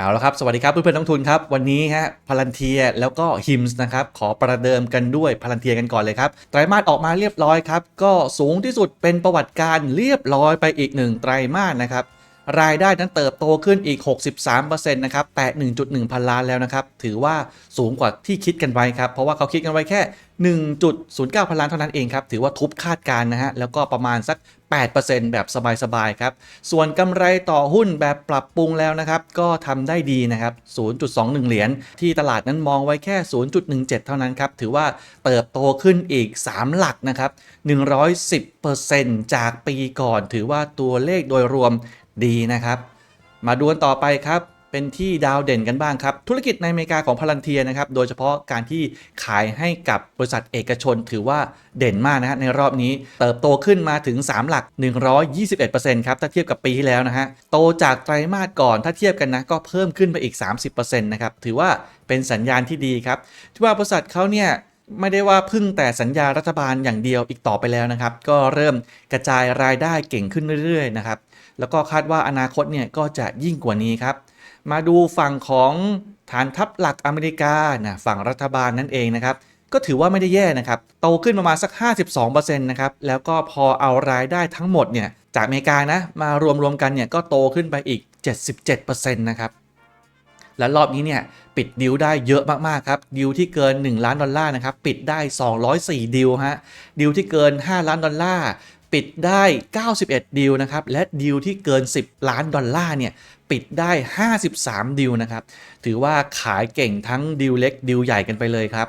เอาละครับ สวัสดีครับเพื่อนๆนักทุนครับ วันนี้ฮะพลันเทียแล้วก็ฮิมส์นะครับ ขอประเดิมกันด้วยพลันเทียกันก่อนเลยครับ ไตรมาสออกมาเรียบร้อยครับ ก็สูงที่สุดเป็นประวัติการเรียบร้อยไปอีกหนึ่งไตรมาสนะครับ รายได้นั้นเติบโตขึ้นอีก 63%นะครับแตะ1.1 พันล้านแล้วนะครับ ถือว่าสูงกว่าที่คิดกันไว้ครับ เพราะว่าเขาคิดกันไว้แค่ 1.09 พันล้านเท่านั้นเองครับ ถือว่าทุบคาดการณ์นะฮะแล้วก็ประมาณสัก 8%แบบสบายๆครับ ส่วนกำไรต่อหุ้นแบบปรับปรุงแล้วนะครับ ก็ทำได้ดีนะครับ 0.21 เหรียญที่ตลาดนั้นมองไว้แค่ 0.17 เท่านั้นครับ ถือว่าเติบโตขึ้นอีก 3 หลักนะครับ 110%จากปีก่อน ถือว่าตัวเลขโดยรวมดีนะครับ มาดูกันต่อไปครับ เป็นที่ดาวเด่นกันบ้างครับ ธุรกิจในอเมริกาของพลันเทียนะครับ โดยเฉพาะการที่ขายให้กับบริษัทเอกชนถือว่าเด่นมากนะฮะในรอบนี้เติบโตขึ้นมาถึง 3 หลัก 121%ครับ ถ้าเทียบกับปีที่แล้วนะฮะ โตจากไตรมาสก่อนถ้าเทียบกันนะก็เพิ่มขึ้นไปอีก 30%นะครับ ถือว่าเป็นสัญญาณที่ดีครับ ที่ว่าบริษัทเขาเนี่ยไม่ได้ว่าพึ่งแต่สัญญารัฐบาลอย่างเดียวอีกต่อไปแล้วนะครับ ก็เริ่มกระจายรายได้เก่งขึ้นเรื่อยๆนะครับ แล้วก็คาดว่าอนาคตเนี่ยก็จะยิ่งกว่านี้ครับ มาดูฝั่งของฐานทัพหลักอเมริกานะฝั่งรัฐบาลนั่นเองนะครับ ก็ถือว่าไม่ได้แย่นะครับ โตขึ้นประมาณสัก 52%นะครับ แล้วก็พอเอารายได้ทั้งหมดเนี่ยจากอเมริกานะมารวมๆกันเนี่ยก็โตขึ้นไปอีก 77%นะครับและรอบนี้เนี่ยปิดดิวได้เยอะมาก ๆ ครับ ดิวที่เกิน 1 ล้านดอลลาร์นะครับ ปิดได้ 204 ดิวฮะดิวที่เกิน 5 ล้านดอลลาร์ ปิดได้ 91ดิวนะครับ และดิวที่เกิน 10 ล้านดอลลาร์เนี่ยปิดได้ 53ดิวนะครับ ถือว่าขายเก่งทั้งดิวเล็กดิวใหญ่กันไปเลยครับ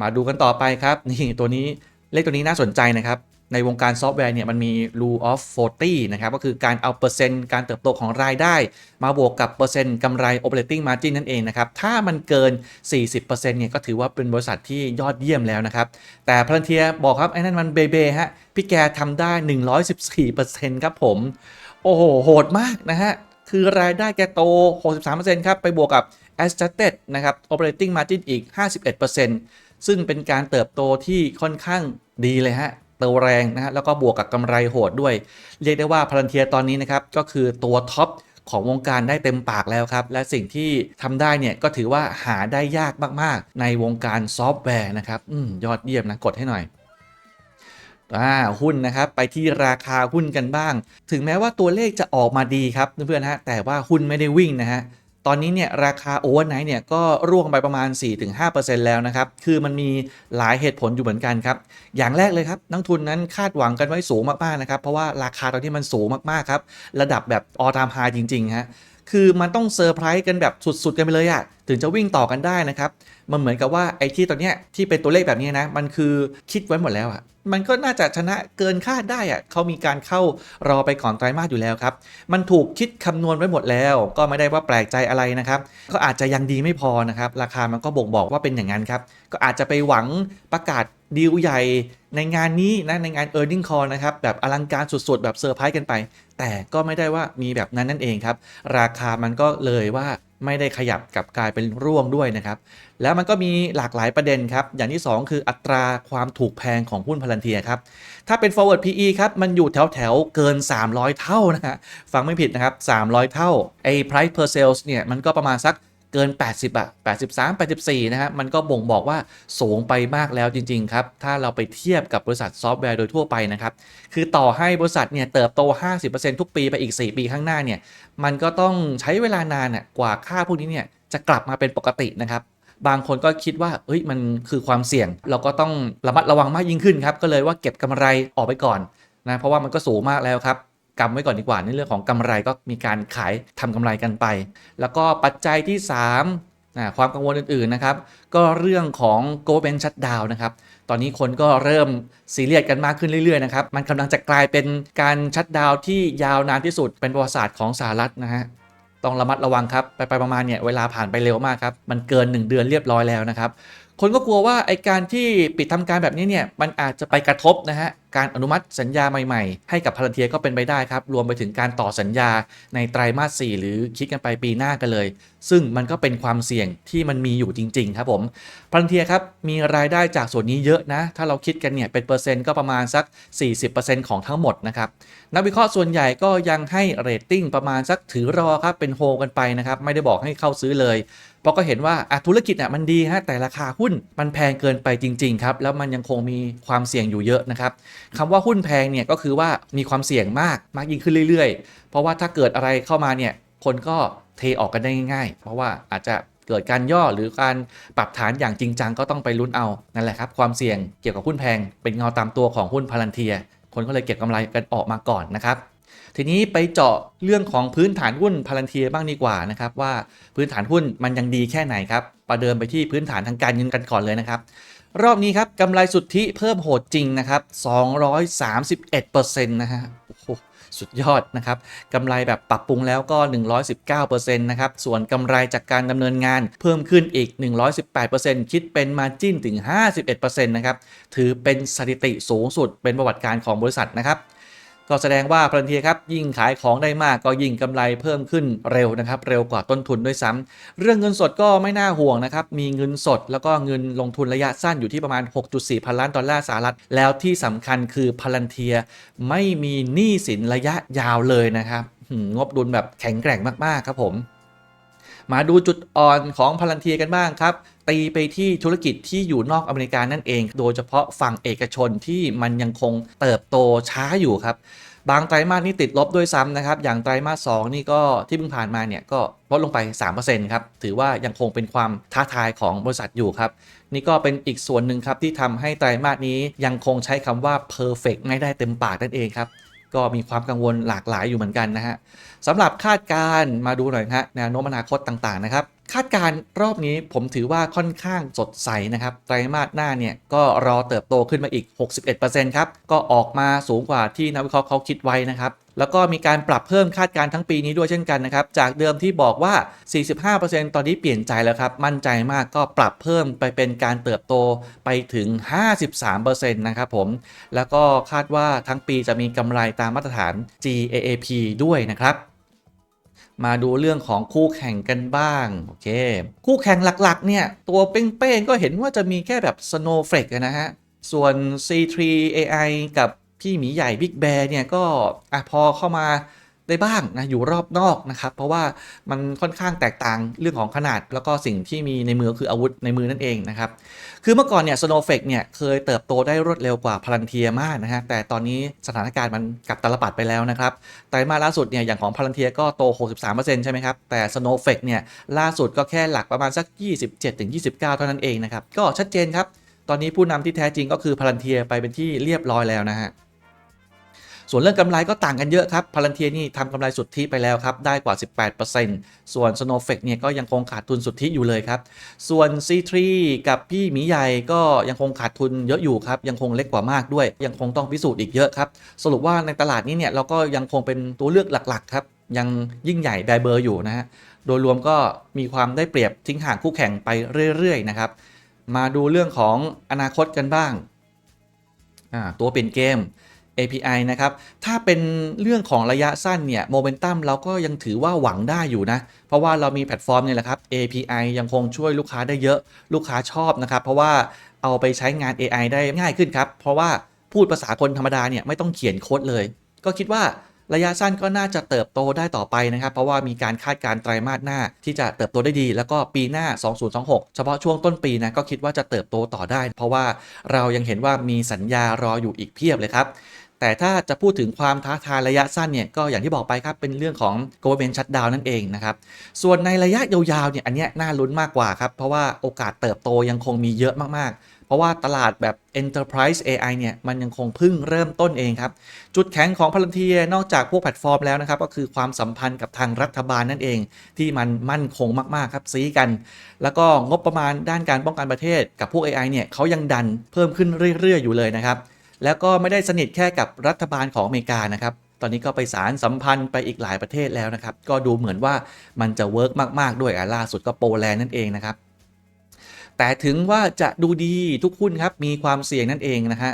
มาดูกันต่อไปครับ นี่ตัวนี้เลขตัวนี้น่าสนใจนะครับ ในวงการซอฟต์แวร์เนี่ยมันมี rule of 40 นะครับ ก็คือการเอาเปอร์เซ็นต์การเติบโตของรายได้ มาบวกกับเปอร์เซ็นต์กำไร operating margin นั่นเองนะครับ ถ้ามันเกิน 40%เนี่ยก็ถือว่าเป็นบริษัทที่ยอดเยี่ยมแล้วนะครับ แต่พลันเทียบอกครับ ไอ้นั่นมันเบเบฮะ พี่แกทำได้ 114%ครับผม โอ้โห โหดมากนะฮะ คือรายได้แกโต 63%ครับ ไปบวกกับ adjusted นะครับ operating margin อีก 51%ซึ่งเป็นการเติบโตที่ค่อนข้างดีเลยฮะ ติบแรงนะฮะแล้วก็บวกกับกำไรโหดด้วย เรียกได้ว่าพลันเทียตอนนี้นะครับก็คือตัวท็อปของวงการได้เต็มปากแล้วครับ และสิ่งที่ทำได้เนี่ยก็ถือว่าหาได้ยากมากๆ ในวงการซอฟต์แวร์นะครับอยอดเยี่ยมนะกดให้หน่อยอ่าหุ้นนะครับไปที่ราคาหุ้นกันบ้าง ถึงแม้ว่าตัวเลขจะออกมาดีครับเพื่อนๆฮะแต่ว่าหุ้นไม่ได้วิ่งนะฮะ ตอนนี้เนี่ยราคาโอเวอร์ไนท์เนี่ยก็ร่วงไปประมาณ 4-5%แล้วนะครับ คือมันมีหลายเหตุผลอยู่เหมือนกันครับ อย่างแรกเลยครับนักทุนนั้นคาดหวังกันไว้สูงมากๆนะครับ เพราะว่าราคาตอนนี้มันสูงมากๆครับ ระดับแบบออทามไฮจริงๆฮะ คือมันต้องเซอร์ไพรส์กันแบบสุดๆกันไปเลยอะ ถึงจะวิ่งต่อกันได้นะครับ มันเหมือนกับว่าไอ้ที่ตอนเนี้ยที่เป็นตัวเลขแบบนี้นะ มันคือคิดไว้หมดแล้วอะมันก็น่าจะชนะเกินคาดได้อะเขามีการเข้ารอไปก่อนไตรมาสอยู่แล้วครับ มันถูกคิดคำนวณไว้หมดแล้ว ก็ไม่ได้ว่าแปลกใจอะไรนะครับ ก็อาจจะยังดีไม่พอนะครับ ราคามันก็บ่งบอกว่าเป็นอย่างนั้นครับ ก็อาจจะไปหวังประกาศดีลใหญ่ในงานนี้นะในงาน e a r n i n g Call นะครับ แบบอลังการสุดๆ แบบเซอร์ไพรส์กันไป แต่ก็ไม่ได้ว่ามีแบบนั้นนั่นเองครับ ราคามันก็เลยว่า ไม่ได้ขยับกับกลายเป็นร่วงด้วยนะครับ แล้วมันก็มีหลากหลายประเด็นครับ อย่างที่ 2 คืออัตราความถูกแพงของหุ้นพลันเทียครับ ถ้าเป็น forward PE ครับ มันอยู่แถวแถวเกิน 300 เท่านะฮะฟังไม่ผิดนะครับ 300 เท่าไอ้ price per sales เนี่ย มันก็ประมาณสัก เกิน 80อะ83 84 นะฮะ มันก็บ่งบอกว่าสูงไปมากแล้วจริง ๆ ครับ ถ้าเราไปเทียบกับบริษัทซอฟต์แวร์โดยทั่วไปนะครับ คือต่อให้บริษัทเนี่ยเติบโต 50%ทุกปีไปอีก 4 ปีข้างหน้าเนี่ย มันก็ต้องใช้เวลานานน่ะกว่าค่าพวกนี้เนี่ยจะกลับมาเป็นปกตินะครับ บางคนก็คิดว่า เอ้ย มันคือความเสี่ยง เราก็ต้องระมัดระวังมากยิ่งขึ้นครับ ก็เลยว่าเก็บกำไรออกไปก่อนนะ เพราะว่ามันก็สูงมากแล้วครับ กำไว้ก่อนดีกว่าในเรื่องของกำไรก็มีการขายทำกำไรกันไป แล้วก็ปัจจัยที่ 3 ความกังวลอื่นๆนะครับ ก็เรื่องของ government shutdown นะครับตอนนี้คนก็เริ่มซีเรียสกันมากขึ้นเรื่อยๆนะครับมันกำลังจะกลายเป็นการชัดดาวที่ยาวนานที่สุดเป็นประวัติศาสตร์ของสหรัฐนะฮะต้องระมัดระวังครับ ไปไปประมาณเนี่ยเวลาผ่านไปเร็วมากครับ มันเกิน 1 เดือนเรียบร้อยแล้วนะครับ คนก็กลัวว่าไอการที่ปิดทำการแบบนี้เนี่ยมันอาจจะไปกระทบนะฮะการอนุมัติสัญญาใหม่ๆ ให้กับพลันเทียก็เป็นไปได้ครับ รวมไปถึงการต่อสัญญาในไตรมาส 4 หรือคิดกันไปปีหน้ากันเลย ซึ่งมันก็เป็นความเสี่ยงที่มันมีอยู่จริง ๆ ครับผมพลันเทียครับมีรายได้จากส่วนนี้เยอะนะ ถ้าเราคิดกันเนี่ยเป็นเปอร์เซ็นต์ก็ประมาณสัก 40%ของทั้งหมดนะครับนักวิเคราะห์ส่วนใหญ่ก็ยังให้เรตติ้งประมาณสักถือรอครับเป็นโฮกันไปนะครับไม่ได้บอกให้เข้าซื้อเลย เพราะก็เห็นว่าธุรกิจอะมันดีฮะแต่ราคาหุ้นมันแพงเกินไปจริงๆครับแล้วมันยังคงมีความเสี่ยงอยู่เยอะนะครับคำว่าหุ้นแพงเนี่ยก็คือว่ามีความเสี่ยงมากมากยิ่งขึ้นเรื่อยๆ เพราะว่าถ้าเกิดอะไรเข้ามาเนี่ยคนก็เทออกกันได้ง่ายๆ เพราะว่าอาจจะเกิดการย่อหรือการปรับฐานอย่างจริงจังก็ต้องไปลุ้นเอานั่นแหละครับความเสี่ยงเกี่ยวกับหุ้นแพงเป็นเงาตามตัวของหุ้นพลันเทีย คนก็เลยเก็บกำไรกันออกมาก่อนนะครับ ทีนี้ไปเจาะเรื่องของพื้นฐานหุ้นพลันเทียบ้างดีกว่านะครับว่าพื้นฐานหุ้นมันยังดีแค่ไหนครับประเดิมไปที่พื้นฐานทางการเงินกันก่อนเลยนะครับ รอบนี้ครับกำไรสุทธิเพิ่มโหดจริงนะครับ231%นะฮะโอ้โหสุดยอดนะครับกำไรแบบปรับปรุงแล้วก็ 119%นะครับ ส่วนกำไรจากการดำเนินงานเพิ่มขึ้นอีก 118%คิดเป็นมาจิ้นถึง 51%นะครับ ถือเป็นสถิติสูงสุดเป็นประวัติการของบริษัทนะครับ ก็แสดงว่าพลันเทียครับยิ่งขายของได้มากก็ยิ่งกำไรเพิ่มขึ้นเร็วนะครับเร็วกว่าต้นทุนด้วยซ้ำเรื่องเงินสดก็ไม่น่าห่วงนะครับมีเงินสดแล้วก็เงินลงทุนระยะสั้นอยู่ที่ประมาณ 6.4 พันล้านดอลลาร์สหรัฐ แล้วที่สำคัญคือพลันเทียไม่มีหนี้สินระยะยาวเลยนะครับงบดุลแบบแข็งแกร่งมากๆครับผม มาดูจุดอ่อนของพลันเทียกันบ้างครับ ตีไปที่ธุรกิจที่อยู่นอกอเมริกานั่นเอง โดยเฉพาะฝั่งเอกชนที่มันยังคงเติบโตช้าอยู่ครับบางไตรมาสนี่ติดลบด้วยซ้ำนะครับ อย่างไตรมาส 2 นี่ก็ที่เพิ่งผ่านมาเนี่ยก็ลดลงไป 3%ครับ ถือว่ายังคงเป็นความท้าทายของบริษัทอยู่ครับ นี่ก็เป็นอีกส่วนหนึ่งครับที่ทำให้ไตรมาสนี้ยังคงใช้คำว่า perfect ไม่ได้เต็มปากนั่นเองครับ ก็มีความกังวลหลากหลายอยู่เหมือนกันนะฮะ สำหรับคาดการ์มาดูหน่อยฮะแนวโน้มอนาคตต่างๆนะครับ คาดการรอบนี้ผมถือว่าค่อนข้างสดใสนะครับ ไตรมาสหน้าเนี่ย ก็รอเติบโตขึ้นมาอีก 61%ครับ ก็ออกมาสูงกว่าที่นักวิเคราะห์เขาคิดไว้นะครับ แล้วก็มีการปรับเพิ่มคาดการณ์ทั้งปีนี้ด้วยเช่นกันนะครับ จากเดิมที่บอกว่า 45%ตอนนี้เปลี่ยนใจแล้วครับ มั่นใจมากก็ปรับเพิ่มไปเป็นการเติบโตไปถึง 53%นะครับผม แล้วก็คาดว่าทั้งปีจะมีกำไรตามมาตรฐาน GAAP ด้วยนะครับ มาดูเรื่องของคู่แข่งกันบ้าง โอเค คู่แข่งหลักๆ เนี่ย ตัวเป้งๆ ก็เห็นว่าจะมีแค่แบบ Snowflake นะฮะ ส่วน C3 AI กับพี่หมีใหญ่ Big Bear เนี่ยก็อพอเข้ามา ได้บ้างนะอยู่รอบนอกนะครับ เพราะว่ามันค่อนข้างแตกต่างเรื่องของขนาด แล้วก็สิ่งที่มีในมือคืออาวุธในมือนั่นเองนะครับ คือเมื่อก่อนเนี่ย Snowflake เนี่ยเคยเติบโตได้รวดเร็วกว่าพลันเทียมากนะฮะแต่ตอนนี้สถานการณ์มันกลับตลปัดไปแล้วนะครับไตรมาสล่าสุดเนี่ยอย่างของพลันเทียก็โต 63%ใช่ไหมครับแต่ Snowflake เนี่ยล่าสุดก็แค่หลักประมาณสัก 27-29 เท่านั้นเองนะครับก็ชัดเจนครับตอนนี้ผู้นำที่แท้จริงก็คือพลันเทียไปเป็นที่เรียบร้อยแล้วนะฮะ ส่วนเรื่องกำไรก็ต่างกันเยอะครับพลันเทียนี่ทำกำไรสุทธิไปแล้วครับ ได้กว่า 18%ส่วน Snowflake เนี่ยก็ยังคงขาดทุนสุทธิอยู่เลยครับ ส่วน C3 กับพี่หมีใหญ่ก็ยังคงขาดทุนเยอะอยู่ครับ ยังคงเล็กกว่ามากด้วย ยังคงต้องพิสูจน์อีกเยอะครับ สรุปว่าในตลาดนี้เนี่ยเราก็ยังคงเป็นตัวเลือกหลักๆครับยังยิ่งใหญ่แบเบอร์อยู่นะฮะ โดยรวมก็มีความได้เปรียบทิ้งห่างคู่แข่งไปเรื่อยๆนะครับ มาดูเรื่องของอนาคตกันบ้าง ตัวเปลี่ยนเกม API นะครับ ถ้าเป็นเรื่องของระยะสั้นเนี่ยโมเมนตัมเราก็ยังถือว่าหวังได้อยู่นะ เพราะว่าเรามีแพลตฟอร์มเนี่ยแหละครับ API ยังคงช่วยลูกค้าได้เยอะลูกค้าชอบนะครับ เพราะว่าเอาไปใช้งาน AI ได้ง่ายขึ้นครับ เพราะว่าพูดภาษาคนธรรมดาเนี่ยไม่ต้องเขียนโค้ดเลย ก็คิดว่าระยะสั้นก็น่าจะเติบโตได้ต่อไปนะครับ เพราะว่ามีการคาดการณ์ไตรมาสหน้าที่จะเติบโตได้ดี แล้วก็ปีหน้า 2026 เฉพาะช่วงต้นปีนะก็คิดว่าจะเติบโตต่อได้ เพราะว่าเรายังเห็นว่ามีสัญญารออยู่อีกเพียบเลยครับ แต่ถ้าจะพูดถึงความท้าทายระยะสั้นเนี่ยก็อย่างที่บอกไปครับเป็นเรื่องของ government shutdown นั่นเองนะครับ ส่วนในระยะยาวๆเนี่ยอันนี้น่าลุ้นมากกว่าครับ เพราะว่าโอกาสเติบโตยังคงมีเยอะมากๆ เพราะว่าตลาดแบบ enterprise AI เนี่ยมันยังคงเพิ่งเริ่มต้นเองครับ จุดแข็งของพลันเทียนอกจากพวกแพลตฟอร์มแล้วนะครับ ก็คือความสัมพันธ์กับทางรัฐบาลนั่นเอง ที่มันมั่นคงมากๆครับซีกัน แล้วก็งบประมาณด้านการป้องกันประเทศกับพวก AI เนี่ยเขายังดันเพิ่มขึ้นเรื่อยๆอยู่เลยนะครับ แล้วก็ไม่ได้สนิทแค่กับรัฐบาลของอเมริกานะครับ ตอนนี้ก็ไปสารสัมพันธ์ไปอีกหลายประเทศแล้วนะครับ ก็ดูเหมือนว่ามันจะเวิร์กมาก ๆ ด้วยอะล่าสุดก็โปแลนด์นั่นเองนะครับ แต่ถึงว่าจะดูดีทุกหุ้นครับมีความเสี่ยงนั่นเองนะฮะ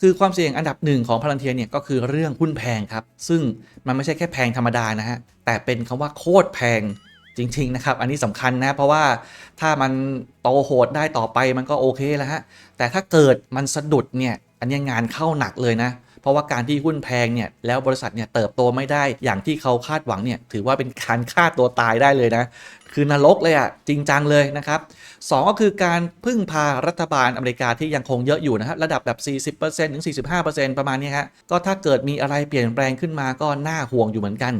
คือความเสี่ยงอันดับหนึ่งของพลันเทียเนี่ยก็คือเรื่องหุ้นแพงครับ ซึ่งมันไม่ใช่แค่แพงธรรมดานะฮะแต่เป็นคำว่าโคตรแพงจริงๆนะครับ อันนี้สำคัญนะ เพราะว่าถ้ามันโตโหดได้ต่อไปมันก็โอเคแล้วฮะ แต่ถ้าเกิดมันสะดุดเนี่ย อันนี้งานเข้าหนักเลยนะ เพราะว่าการที่หุ้นแพงเนี่ยแล้วบริษัทเนี่ยเติบโตไม่ได้อย่างที่เขาคาดหวังเนี่ยถือว่าเป็นการฆ่าตัวตายได้เลยนะ คือนรกเลยอะ่ะจริงจังเลยนะครับ สก็คือการพึ่งพารัฐบาลอเมริกาที่ยังคงเยอะอยู่นะครับระดับแบบ 40%ถึง 45%ประมาณนี้ฮะก็ถ้าเกิดมีอะไรเปลี่ยนแปลงขึ้นมาก็น่าห่วงอยู่เหมือนกัน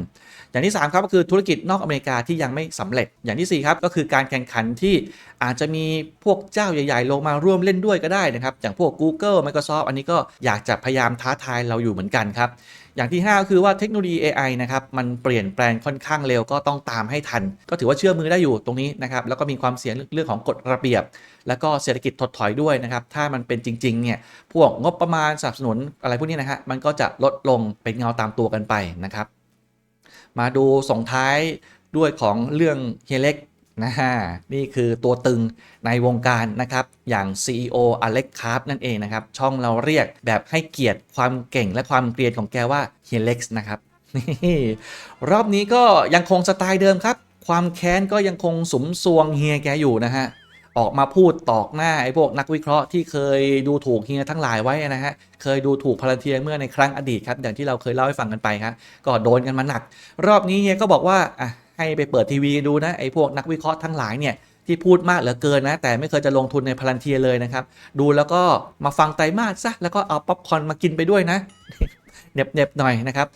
อย่างที่ 3 ครับก็คือธุรกิจนอกอเมริกาที่ยังไม่สำเร็จ อย่างที่4ครับก็คือการแข่งขันที่อาจจะมีพวกเจ้าใหญ่ ๆ ลงมาร่วมเล่นด้วยก็ได้นะครับอย่างพวก Google Microsoft อันนี้ก็อยากจะพยายามท้าทายเราอยู่เหมือนกันครับอย่างที่ 5 ก็คือว่าเทคโนโลยี AI นะครับมันเปลี่ยนแปลงค่อนข้างเร็วก็ต้องตามให้ทัน ก็ถือว่าเชื่อมือได้อยู่ตรงนี้นะครับแล้วก็มีความเสี่ยงเรื่องของกฎระเบียบ แล้วก็เศรษฐกิจถดถอยด้วยนะครับ ถ้ามันเป็นจริงๆเนี่ยพวกงบประมาณสนับสนุนอะไรพวกนี้นะฮะมันก็จะลดลงเป็นเงาตามตัวกันไปนะครับ มาดูส่งท้ายด้วยของเรื่องเฮเล็กนะฮะนี่คือตัวตึงในวงการนะครับ อย่าง CEO อเล็กคาร์ฟนั่นเองนะครับ ช่องเราเรียกแบบให้เกียรติความเก่งและความเกรียนของแกว่าเฮเล็กนะครับนี่รอบนี้ก็ยังคงสไตล์เดิมครับ ความแค้นก็ยังคงสมซวงเฮียแกอยู่นะฮะ ออกมาพูดตอกหน้าไอ้พวกนักวิเคราะห์ที่เคยดูถูกเฮียทั้งหลายไว้นะฮะ เคยดูถูกพลันเทียเมื่อในครั้งอดีตครับ อย่างที่เราเคยเล่าให้ฟังกันไปครับก็โดนกันมาหนัก รอบนี้เฮียก็บอกว่าอะให้ไปเปิดทีวีดูนะไอ้พวกนักวิเคราะห์ทั้งหลายเนี่ยที่พูดมากเหลือเกินนะ แต่ไม่เคยจะลงทุนในพลันเทียเลยนะครับ ดูแล้วก็มาฟังไตรมาสซะแล้วก็เอาป๊อปคอร์นมากินไปด้วยนะเน็บๆหน่อยนะครับ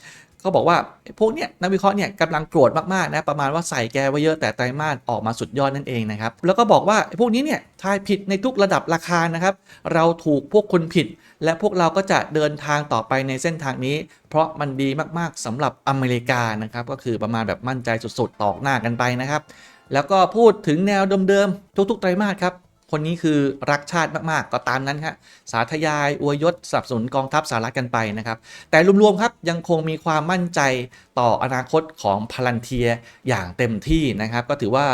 เขาบอกว่าพวกเนี้ยนักวิเคราะห์เนี่ยกำลังโกรธมากๆนะประมาณว่าใส่แกไว้เยอะแต่ไตรมาสออกมาสุดยอดนั่นเองนะครับแล้วก็บอกว่าพวกนี้เนี่ยทายผิดในทุกระดับราคานะครับเราถูกพวกคุณผิด และพวกเราก็จะเดินทางต่อไปในเส้นทางนี้ เพราะมันดีมากๆสำหรับอเมริกานะครับก็คือประมาณแบบมั่นใจสุดๆตอกหน้ากันไปนะครับแล้วก็พูดถึงแนวเดิมๆทุกๆไตรมาสครับ คนนี้คือรักชาติมากๆ ก็ตามนั้นครับสาธยาย อวยยศสนับสนุนกองทัพสหรัฐกันไปนะครับ แต่รวมๆครับยังคงมีความมั่นใจต่ออนาคตของพลันเทียอย่างเต็มที่นะครับ ก็ถือว่า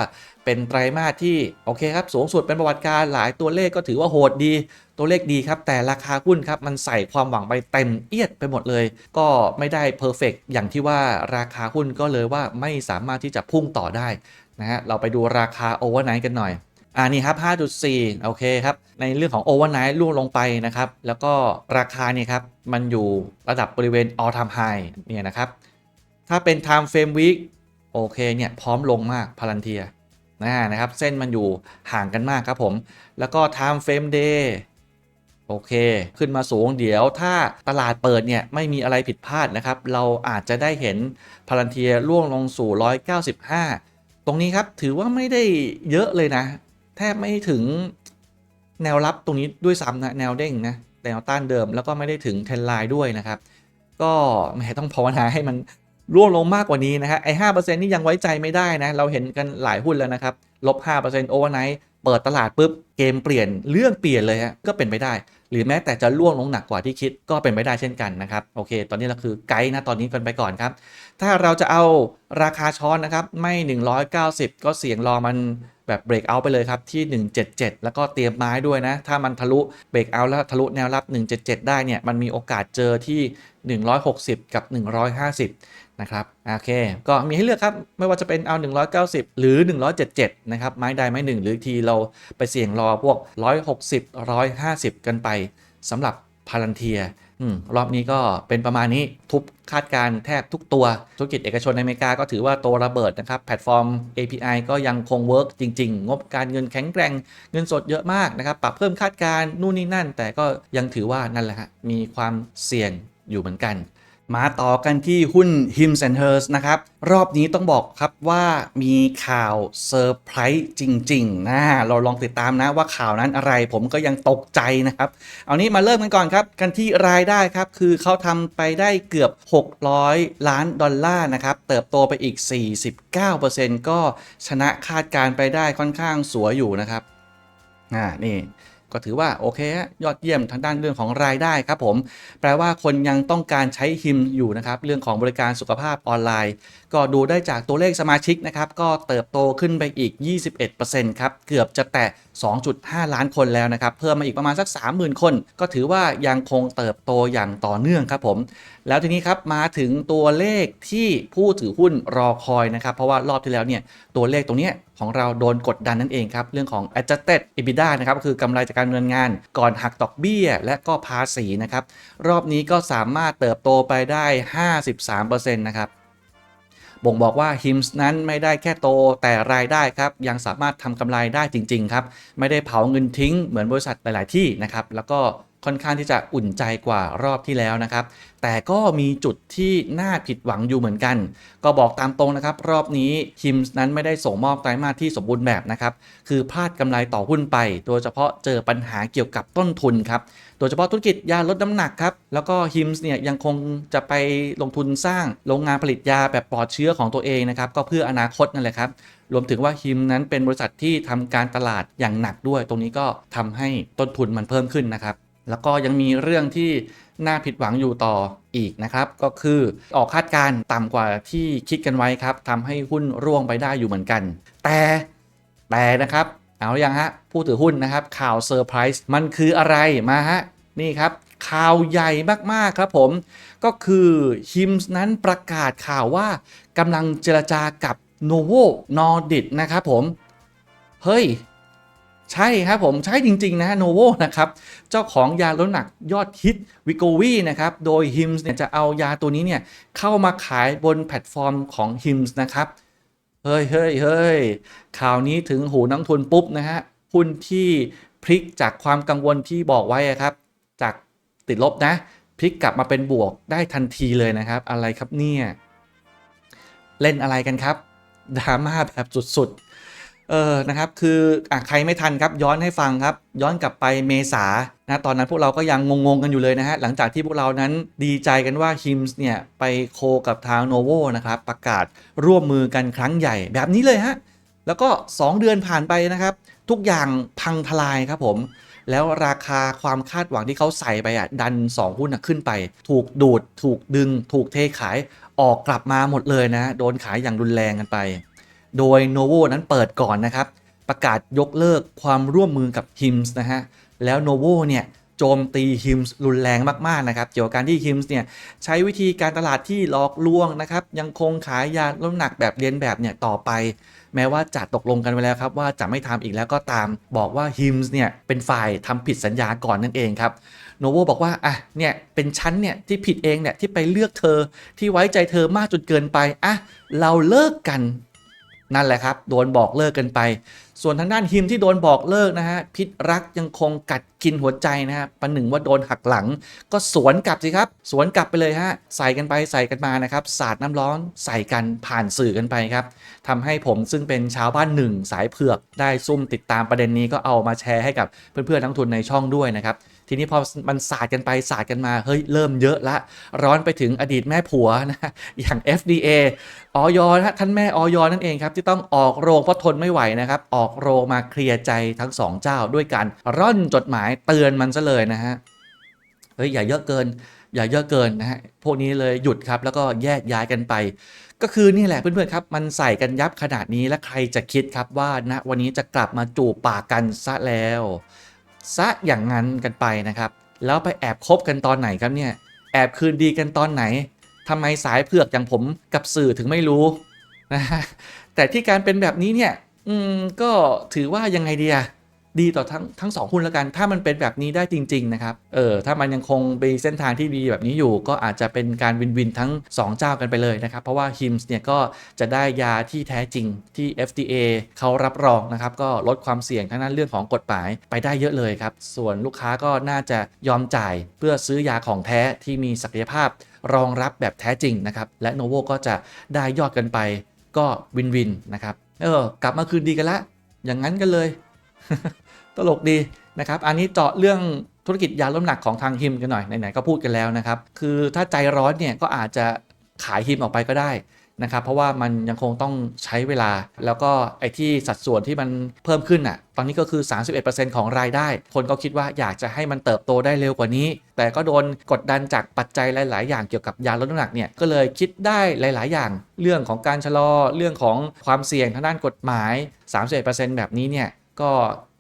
เป็นไตรมาสที่ โอเคครับ สูงสุดเป็นประวัติการหลายตัวเลขก็ถือว่าโหดดี ตัวเลขดีครับ แต่ราคาหุ้นครับ มันใส่ความหวังไปเต็มเอียดไปหมดเลย ก็ไม่ได้เพอร์เฟกอย่างที่ว่าราคาหุ้นก็เลยว่าไม่สามารถที่จะพุ่งต่อได้นะฮะเราไปดูราคาโอเวอร์ไนท์กันหน่อย อ่านี่ครับ 5.4 โอเคครับ ในเรื่องของ overnight ล่วงลงไปนะครับ แล้วก็ราคาเนี่ยครับ มันอยู่ระดับบริเวณ all time high เนี่ยนะครับ ถ้าเป็น time frame week โอเคเนี่ย พร้อมลงมากพลันเทียนะนะครับ เส้นมันอยู่ห่างกันมากครับผม แล้วก็ time frame day โอเค ขึ้นมาสูงเดี๋ยวถ้าตลาดเปิดเนี่ย ไม่มีอะไรผิดพลาดนะครับ เราอาจจะได้เห็นพลันเทียล่วงลงสู่ 195 ตรงนี้ครับถือว่าไม่ได้เยอะเลยนะ บไม่ถึงแนวรับตรงนี้ด้วยซ้ำนะ แนวเด้งนะ แนวต้านเดิมแล้วก็ไม่ได้ถึงเทนไลน์ด้วยนะครับ ก็แหมต้องภาวนาให้มันร่วงลงมากกว่านี้นะฮะไอ้ห้าเปอร์เซ็นต์นี่ยังไว้ใจไม่ได้นะ เราเห็นกันหลายหุ้นแล้วนะครับลบห้าเปอร์เซ็นต์โอเวอร์ไนท์เปิดตลาดปุ๊บเกมเปลี่ยนเรื่องเปลี่ยนเลยฮะก็เป็นไปได้ หรือแม้แต่จะร่วงลงหนักกว่าที่คิดก็เป็นไปได้เช่นกันนะครับโอเค ตอนนี้เราคือไกด์นะตอนนี้กันไปก่อนครับ ถ้าเราจะเอาราคาช้อนนะครับไม่ 190 ก็เสี่ยงรอมัน แบบเบรกเอาไปเลยครับที่ 177 แล้วก็เตรียมไม้ด้วยนะ ถ้ามันทะลุเบรกเอาแล้วทะลุแนวรับ 177 ได้เนี่ย มันมีโอกาสเจอที่ 160 กับ 150 นะครับ โอเค ก็มีให้เลือกครับ ไม่ว่าจะเป็นเอา 190 หรือ 177 นะครับ ไม้ใดไม้หนึ่ง หรือทีเราไปเสี่ยงรอพวก 160 150 กันไปสำหรับพารันเทีย รอบนี้ก็เป็นประมาณนี้ทุบคาดการแทบทุกตัวธุรกิจเอกชนในอเมริกาก็ถือว่าโตระเบิดนะครับ แพลตฟอร์ม API ก็ยังคงเวิร์กจริง ๆ งบการเงินแข็งแกร่งเงินสดเยอะมากนะครับ ปรับเพิ่มคาดการนู่นนี่นั่น แต่ก็ยังถือว่านั่นแหละฮะมีความเสี่ยงอยู่เหมือนกัน มาต่อกันที่หุ้น Hims and Hers นะครับ รอบนี้ต้องบอกครับว่ามีข่าวเซอร์ไพรส์จริงๆนะเราลองติดตามนะว่าข่าวนั้นอะไรผมก็ยังตกใจนะครับ เอานี้มาเริ่มกันก่อนครับ กันที่รายได้ครับ คือเขาทำไปได้เกือบ 600 ล้านดอลลาร์นะครับ เติบโตไปอีก 49%ก็ชนะคาดการไปได้ค่อนข้างสวยอยู่นะครับอ่านี่ ก็ถือว่าโอเคยอดเยี่ยมทางด้านเรื่องของรายได้ครับผม แปลว่าคนยังต้องการใช้ฮิมอยู่นะครับเรื่องของบริการสุขภาพออนไลน์ ก็ดูได้จากตัวเลขสมาชิกนะครับ ก็เติบโตขึ้นไปอีก 21%ครับ เกือบจะแตะ 2.5 ล้านคนแล้วนะครับ เพิ่มมาอีกประมาณสัก 30,000 คน ก็ถือว่ายังคงเติบโตอย่างต่อเนื่องครับผม แล้วทีนี้ครับมาถึงตัวเลขที่ผู้ถือหุ้นรอคอยนะครับ เพราะว่ารอบที่แล้วเนี่ยตัวเลขตรงนี้ของเราโดนกดดันนั่นเองครับ เรื่องของ adjusted EBITDA นะครับก็คือกำไรจากการดำเนินงานก่อนหักดอกเบี้ย และก็ภาษีนะครับ รอบนี้ก็สามารถเติบโตไปได้ 53%นะครับ บ่งบอกว่าฮิมส์นั้นไม่ได้แค่โตแต่รายได้ครับ ยังสามารถทำกำไรได้จริง ๆ ครับ ไม่ได้เผาเงินทิ้งเหมือนบริษัทหลาย ๆ ที่นะครับ แล้วก็ ค่อนข้างที่จะอุ่นใจกว่ารอบที่แล้วนะครับ แต่ก็มีจุดที่น่าผิดหวังอยู่เหมือนกัน ก็บอกตามตรงนะครับ รอบนี้ HIMS นั้นไม่ได้ส่งมอบไตรมาสที่สมบูรณ์แบบนะครับ คือพลาดกำไรต่อหุ้นไป โดยเฉพาะเจอปัญหาเกี่ยวกับต้นทุนครับ โดยเฉพาะธุรกิจยาลดน้ำหนักครับ แล้วก็ HIMS เนี่ยยังคงจะไปลงทุนสร้างโรงงานผลิตยาแบบปลอดเชื้อของตัวเองนะครับ ก็เพื่ออนาคตนั่นแหละครับรวมถึงว่า HIM นั้นเป็นบริษัทที่ทำการตลาดอย่างหนักด้วย ตรงนี้ก็ทำให้ต้นทุนมันเพิ่มขึ้นนะครับ แล้วก็ยังมีเรื่องที่น่าผิดหวังอยู่ต่ออีกนะครับ ก็คือออกคาดการณ์ต่ำกว่าที่คิดกันไว้ครับทำให้หุ้นร่วงไปได้อยู่เหมือนกัน แต่แต่นะครับ เอาอยังฮะผู้ถือหุ้นนะครับ ข่าวเซอร์ไพรส์มันคืออะไรมาฮะ นี่ครับข่าวใหญ่มาก ๆ ครับผม ก็คือฮิมส์นั้นประกาศข่าวว่ากำลังเจรจากับ Novo Nordic นะครับผม เฮ้ย ใช่ครับผมใช่จริง ๆ นะโนโวนะครับ เจ้าของยาลดน้ำหนักยอดฮิตวิโกวีนะครับ โดย HIMS เนี่ยจะเอายาตัวนี้เนี่ยเข้ามาขายบนแพลตฟอร์มของ HIMS นะครับ เฮ้ยเฮ้ยเฮ้ยข่าวนี้ถึงหูนักทุนปุ๊บนะฮะหุ้นที่พลิกจากความกังวลที่บอกไว้ครับ จากติดลบนะ พลิกกลับมาเป็นบวกได้ทันทีเลยนะครับ อะไรครับเนี่ย เล่นอะไรกันครับดราม่าแบบสุดๆ เออนะครับคืออะใครไม่ทันครับย้อนให้ฟังครับ ย้อนกลับไปเมษานะตอนนั้นพวกเราก็ยังงงๆกันอยู่เลยนะฮะหลังจากที่พวกเรานั้นดีใจกันว่า HIMS เนี่ยไปโคกับทาง Novo นะครับประกาศร่วมมือกันครั้งใหญ่แบบนี้เลยฮะแล้วก็ 2 เดือนผ่านไปนะครับ ทุกอย่างพังทลายครับผม แล้วราคาความคาดหวังที่เขาใส่ไปอะดัน 2 หุ้นขึ้นไป ถูกดูด ถูกดึง ถูกเทขายออกกลับมาหมดเลยนะ โดนขายอย่างรุนแรงกันไป โดย Novo นั้นเปิดก่อนนะครับ ประกาศยกเลิกความร่วมมือกับ HIMS นะฮะ แล้ว Novo เนี่ยโจมตี HIMS รุนแรงมาก ๆ นะครับ เกี่ยวกับการที่ HIMS เนี่ยใช้วิธีการตลาดที่หลอกลวงนะครับ ยังคงขายยาลดน้ำหนักแบบเลียนแบบเนี่ยต่อไป แม้ว่าจะตกลงกันไว้แล้วครับว่าจะไม่ทำอีกแล้วก็ตามบอกว่า HIMS เนี่ยเป็นฝ่ายทำผิดสัญญาก่อนนั่นเองครับโนโวบอกว่าอะเนี่ยเป็นฉันเนี่ยที่ผิดเองเนี่ยที่ไปเลือกเธอที่ไว้ใจเธอมากจนเกินไปอะเราเลิกกัน นั่นแหละครับ โดนบอกเลิกกันไป ส่วนทางด้านฮิมที่โดนบอกเลิกนะฮะพิษรักยังคงกัดกินหัวใจนะฮะประหนึ่งว่าโดนหักหลัง ก็สวนกลับสิครับ สวนกลับไปเลยฮะใส่กันไปใส่กันมานะครับสาดน้ำร้อนใส่กันผ่านสื่อกันไปครับทำให้ผมซึ่งเป็นชาวบ้านหนึ่งสายเผือกได้ซุ่มติดตามประเด็นนี้ก็เอามาแชร์ให้กับเพื่อนๆนักลงทุนในช่องด้วยนะครับทีนี้พอมันสาดกันไปสาดกันมาเฮ้ยเริ่มเยอะละ ร้อนไปถึงอดีตแม่ผัวนะอย่าง FDA ออยนฮะท่านแม่ออยนั่นเองครับที่ต้องออกโรงเพราะทนไม่ไหวนะครับออกโรงมาเคลียร์ใจทั้งสองเจ้าด้วยการร่อนจดหมายเตือนมันซะเลยนะฮะ เฮ้ยอย่าเยอะเกิน อย่าเยอะเกินนะฮะ พวกนี้เลยหยุดครับแล้วก็แยกย้ายกันไป ก็คือนี่แหละเพื่อนๆครับ มันใส่กันยับขนาดนี้และใครจะคิดครับว่าณวันนี้จะกลับมาจูบปากกันซะแล้วซะอย่างนั้นกันไปนะครับ แล้วไปแอบคบกันตอนไหนครับเนี่ย แอบคืนดีกันตอนไหนทำไมสายเผือกอย่างผมกับสื่อถึงไม่รู้นะฮะแต่ที่การเป็นแบบนี้เนี่ย อืมก็ถือว่ายังไงดีอะดีต่อทั้งทั้งสองหุ้นแล้วกัน ถ้ามันเป็นแบบนี้ได้จริง ๆ นะครับ เออ ถ้ามันยังคงไปเส้นทางที่ดีแบบนี้อยู่ ก็อาจจะเป็นการวินวินทั้ง 2 เจ้ากันไปเลยนะครับ เพราะว่า HIMS เนี่ยก็จะได้ยาที่แท้จริงที่ FDA เขารับรองนะครับ ก็ลดความเสี่ยงทั้งนั้นเรื่องของกฎหมายไปได้เยอะเลยครับ ส่วนลูกค้าก็น่าจะยอมจ่ายเพื่อซื้อยาของแท้ที่มีศักยภาพ รองรับแบบแท้จริงนะครับ และ Novo ก็จะได้ยอดกันไป ก็วินวินนะครับ เออกลับมาคืนดีกันละ อย่างนั้นกันเลย ตลกดีนะครับ อันนี้เจาะเรื่องธุรกิจยาลดน้ำหนักของทางฮิมกันหน่อยไหนๆก็พูดกันแล้วนะครับ คือถ้าใจร้อนเนี่ยก็อาจจะขายฮิมออกไปก็ได้ นะครับเพราะว่ามันยังคงต้องใช้เวลา แล้วก็ไอ้ที่สัดส่วนที่มันเพิ่มขึ้นอะตอนนี้ก็คือ 31%ของรายได้ คนก็คิดว่าอยากจะให้มันเติบโตได้เร็วกว่านี้ แต่ก็โดนกดดันจากปัจจัยหลาย ๆ อย่างเกี่ยวกับยาลดน้ำหนักเนี่ยก็เลยคิดได้หลาย ๆ อย่าง เรื่องของการชะลอเรื่องของความเสี่ยงทางด้านกฎหมาย 31%แบบนี้เนี่ยก็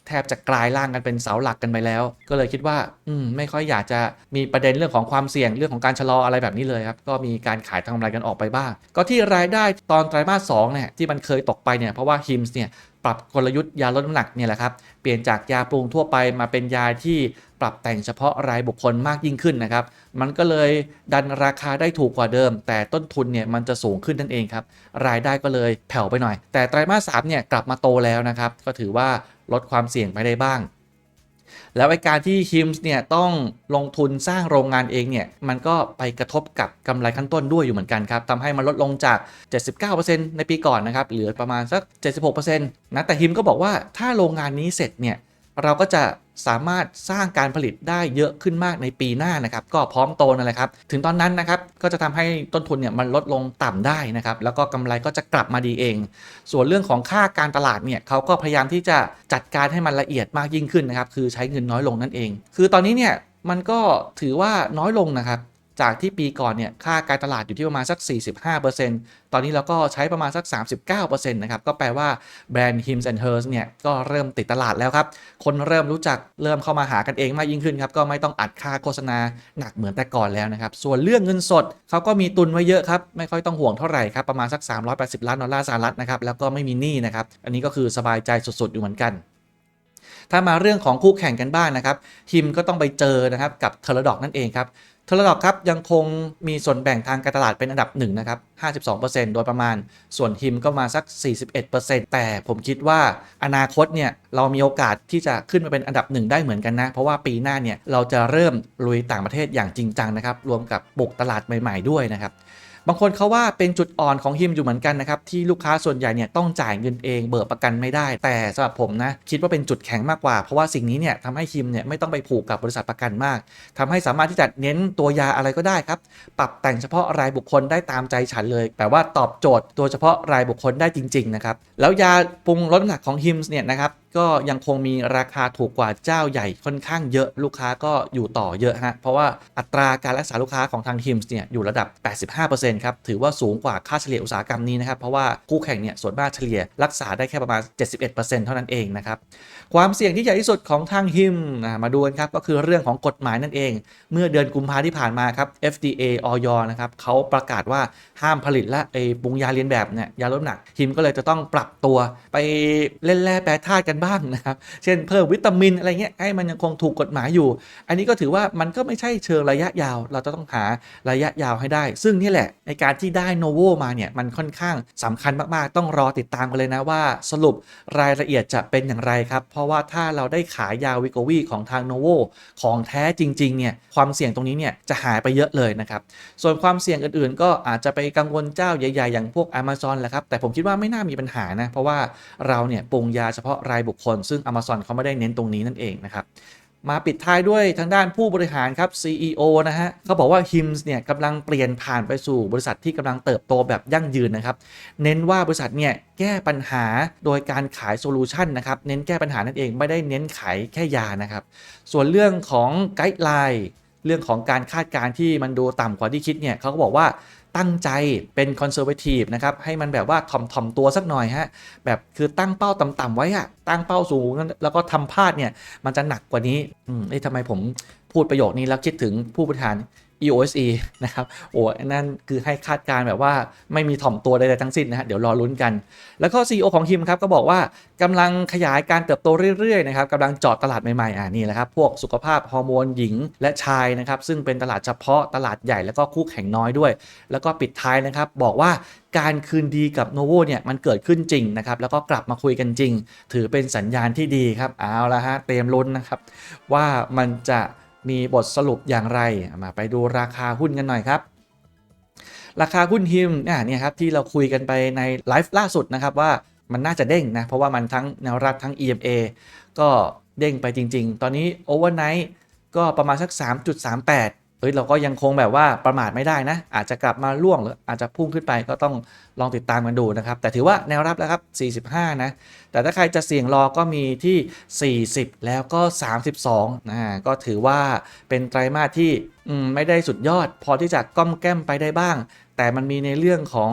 แทบจะกลายร่างกันเป็นเสาหลักกันไปแล้ว ก็เลยคิดว่า อืมไม่ค่อยอยากจะมีประเด็นเรื่องของความเสี่ยงเรื่องของการชะลออะไรแบบนี้เลยครับ ก็มีการขายทางกำไรกันออกไปบ้าง ก็ที่รายได้ตอนไตรมาส2เนี่ยที่มันเคยตกไปเนี่ยเพราะว่าฮิมส์เนี่ยปรับกลยุทธ์ยาลดน้ำหนักเนี่ยแหละครับ เปลี่ยนจากยาปรุงทั่วไปมาเป็นยาที่ปรับแต่งเฉพาะรายบุคคลมากยิ่งขึ้นนะครับ มันก็เลยดันราคาได้ถูกกว่าเดิม แต่ต้นทุนเนี่ยมันจะสูงขึ้นนั่นเองครับ รายได้ก็เลยแผ่วไปหน่อย แต่ไตรมาส3เนี่ยกลับมาโตแล้วนะครับ ก็ถือว่าลดความเสี่ยงไปได้บ้าง แล้วไอการที่ฮิมส์เนี่ยต้องลงทุนสร้างโรงงานเองเนี่ยมันก็ไปกระทบกับกำไรขั้นต้นด้วยอยู่เหมือนกันครับทำให้มันลดลงจาก 79%ในปีก่อนนะครับเหลือประมาณสัก 76%นะแต่ฮิมก็บอกว่าถ้าโรงงานนี้เสร็จเนี่ยเราก็จะ สามารถสร้างการผลิตได้เยอะขึ้นมากในปีหน้านะครับก็พร้อมโตนั่นแหละครับ ถึงตอนนั้นนะครับก็จะทำให้ต้นทุนเนี่ยมันลดลงต่ำได้นะครับ แล้วก็กำไรก็จะกลับมาดีเอง ส่วนเรื่องของค่าการตลาดเนี่ยเขาก็พยายามที่จะจัดการให้มันละเอียดมากยิ่งขึ้นนะครับ คือใช้เงินน้อยลงนั่นเอง คือตอนนี้เนี่ยมันก็ถือว่าน้อยลงนะครับ จากที่ปีก่อนเนี่ยค่าการตลาดอยู่ที่ประมาณสัก 45%ตอนนี้เราก็ใช้ประมาณสัก 39%นะครับ ก็แปลว่าแบรนด์ Hims and Hers เนี่ย ก็เริ่มติดตลาดแล้วครับ คนเริ่มรู้จักเริ่มเข้ามาหากันเองมากยิ่งขึ้นครับ ก็ไม่ต้องอัดค่าโฆษณาหนักเหมือนแต่ก่อนแล้วนะครับ ส่วนเรื่องเงินสดเขาก็มีตุนไว้เยอะครับ ไม่ค่อยต้องห่วงเท่าไหร่ครับ ประมาณสัก 380 ล้านดอลลาร์สหรัฐนะครับ แล้วก็ไม่มีหนี้นะครับ อันนี้ก็คือสบายใจสุดๆอยู่เหมือนกัน ถ้ามาเรื่องของคู่แข่งกันบ้างนะครับฮิมก็ต้องไปเจอนะครับกับเทเลดอกนั่นเองครับเทเลดอกครับยังคงมีส่วนแบ่งทางการตลาดเป็นอันดับ1นะครับ 52%โดยประมาณ ส่วนฮิมก็มาสัก 41%แต่ผมคิดว่าอนาคตเนี่ยเรามีโอกาสที่จะขึ้นมาเป็นอันดับหนึ่งได้เหมือนกันนะ เพราะว่าปีหน้าเนี่ยเราจะเริ่มลุยต่างประเทศอย่างจริงจังนะครับ รวมกับบุกตลาดใหม่ ๆ ด้วยนะครับ บางคนเขาว่าเป็นจุดอ่อนของฮิมอยู่เหมือนกันนะครับที่ลูกค้าส่วนใหญ่เนี่ยต้องจ่ายเงินเองเบิกประกันไม่ได้ แต่สำหรับผมนะคิดว่าเป็นจุดแข็งมากกว่า เพราะว่าสิ่งนี้เนี่ยทำให้ฮิมเนี่ยไม่ต้องไปผูกกับบริษัทประกันมากทำให้สามารถที่จะเน้นตัวยาอะไรก็ได้ครับปรับแต่งเฉพาะรายบุคคลได้ตามใจฉันเลยแต่ว่าตอบโจทย์ตัวเฉพาะรายบุคคลได้จริงๆนะครับแล้วยาปรุงลดน้ำหนักของฮิมส์เนี่ยนะครับ ก็ยังคงมีราคาถูกกว่าเจ้าใหญ่ค่อนข้างเยอะลูกค้าก็อยู่ต่อเยอะฮะเพราะว่าอัตราการรักษาลูกค้าของทางฮิมส์เนี่ยอยู่ระดับ 85%ครับถือว่าสูงกว่าค่าเฉลี่ยอุตสาหกรรมนี้นะครับเพราะว่าคู่แข่งเนี่ยส่วนมากเฉลี่ยรักษาได้แค่ประมาณ 71%เท่านั้นเองนะครับความเสี่ยงที่ใหญ่ที่สุดของทางฮิมมาดูกันครับก็คือเรื่องของกฎหมายนั่นเอง เมื่อเดือนกุมภาที่ผ่านมาครับ FDA ออยนะครับเขาประกาศว่าห้ามผลิตและไอ้ปรุงยาเลียนแบบเนี่ยยาลดน้ำหนักฮิมก็เลยจะต้องปรับตัวไปเล่นแร่แปรธาตุกันบ้างนะครับ เช่นเพิ่มวิตามินอะไรเงี้ยให้มันยังคงถูกกฎหมายอยู่ อันนี้ก็ถือว่ามันก็ไม่ใช่เชิงระยะยาว เราจะต้องหาระยะยาวให้ได้ ซึ่งนี่แหละในการที่ได้โนโวมาเนี่ยมันค่อนข้างสำคัญมากๆ ต้องรอติดตามกันเลยนะว่าสรุปรายละเอียดจะเป็นอย่างไรครับ เพราะว่าถ้าเราได้ขายยาวิโกวีของทางโนโวของแท้จริงๆเนี่ยความเสี่ยงตรงนี้เนี่ยจะหายไปเยอะเลยนะครับ ส่วนความเสี่ยงอื่นๆ ก็อาจจะไปกังวลเจ้าใหญ่ๆ อย่างพวก Amazon แหละครับแต่ผมคิดว่าไม่น่ามีปัญหานะเพราะว่าเราเนี่ยปรุงยาเฉพาะรายบุคคล ซึ่ง Amazon เขาไม่ได้เน้นตรงนี้นั่นเองนะครับ มาปิดท้ายด้วยทางด้านผู้บริหารครับ CEO นะฮะเขาบอกว่า HIMS เนี่ยกำลังเปลี่ยนผ่านไปสู่บริษัทที่กำลังเติบโตแบบยั่งยืนนะครับ เน้นว่าบริษัทเนี่ยแก้ปัญหาโดยการขายโซลูชันนะครับ เน้นแก้ปัญหานั่นเองไม่ได้เน้นขายแค่ยานะครับ ส่วนเรื่องของไกด์ไลน์เรื่องของการคาดการณ์ที่มันดูต่ำกว่าที่คิดเนี่ยเขาก็บอกว่า ตั้งใจเป็นคอนเซอร์เวทีฟนะครับให้มันแบบว่าถ่อมถ่อมตัวสักหน่อยฮะแบบคือตั้งเป้าต่ำๆไว้อะตั้งเป้าสูงแล้วก็ทำพลาดเนี่ยมันจะหนักกว่านี้อืมเอ้ยทำไมผมพูดประโยคนี้แล้วคิดถึงผู้บริหาร EOSE นะครับโอ้นั่นคือให้คาดการณ์แบบว่าไม่มีถ่อมตัวใดๆทั้งสิ้นนะฮะเดี๋ยวรอลุ้นกัน แล้วก็ CEO ของฮิมครับก็บอกว่ากำลังขยายการเติบโตเรื่อยๆนะครับกำลังเจาะตลาดใหม่ๆอ่านี่แหละครับพวกสุขภาพฮอร์โมนหญิงและชายนะครับซึ่งเป็นตลาดเฉพาะตลาดใหญ่แล้วก็คู่แข่งน้อยด้วย แล้วก็ปิดท้ายนะครับบอกว่าการคืนดีกับโนโวเนี่ยมันเกิดขึ้นจริงนะครับแล้วก็กลับมาคุยกันจริง ถือเป็นสัญญาณที่ดีครับเอาละฮะเตรียมลุ้นนะครับว่ามันจะ มีบทสรุปอย่างไร มาไปดูราคาหุ้นกันหน่อยครับ ราคาหุ้นฮิมเนี่ยเนี่ยครับที่เราคุยกันไปในไลฟ์ล่าสุดนะครับว่ามันน่าจะเด้งนะ เพราะว่ามันทั้งแนวรับทั้ง EMA ก็เด้งไปจริง ๆ ตอนนี้โอเวอร์ไนท์ก็ประมาณสัก 3.38 เอ้ยเราก็ยังคงแบบว่าประมาทไม่ได้นะ อาจจะกลับมาล่วงหรืออาจจะพุ่งขึ้นไปก็ต้องลองติดตามกันดูนะครับ แต่ถือว่าแนวรับแล้วครับ 45 นะ แต่ถ้าใครจะเสี่ยงรอก็มีที่ 40 แล้วก็ 32นะก็ถือว่าเป็นไตรมาสที่ไม่ได้สุดยอด พอที่จะก้อมแก้มไปได้บ้าง แต่มันมีในเรื่องของ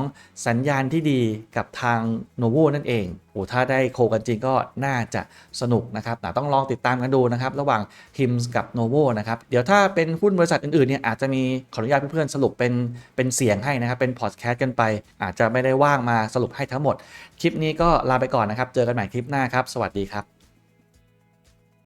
สัญญาณที่ดีกับทางโนโวนั่นเองโอ้ถ้าได้โคกันจริงก็น่าจะสนุกนะครับแต่ต้องลองติดตามกันดูนะครับ ระหว่างทิมส์กับโนโวนะครับ เดี๋ยวถ้าเป็นหุ้นบริษัทอื่นๆเนี่ยอาจจะมีขออนุญาตเพื่อนๆสรุปเป็นเป็นเสียงให้นะครับ เป็นพอดแคสต์กันไป อาจจะไม่ได้ว่างมาสรุปให้ทั้งหมด คลิปนี้ก็ลาไปก่อนนะครับ เจอกันใหม่คลิปหน้าครับ สวัสดีครับ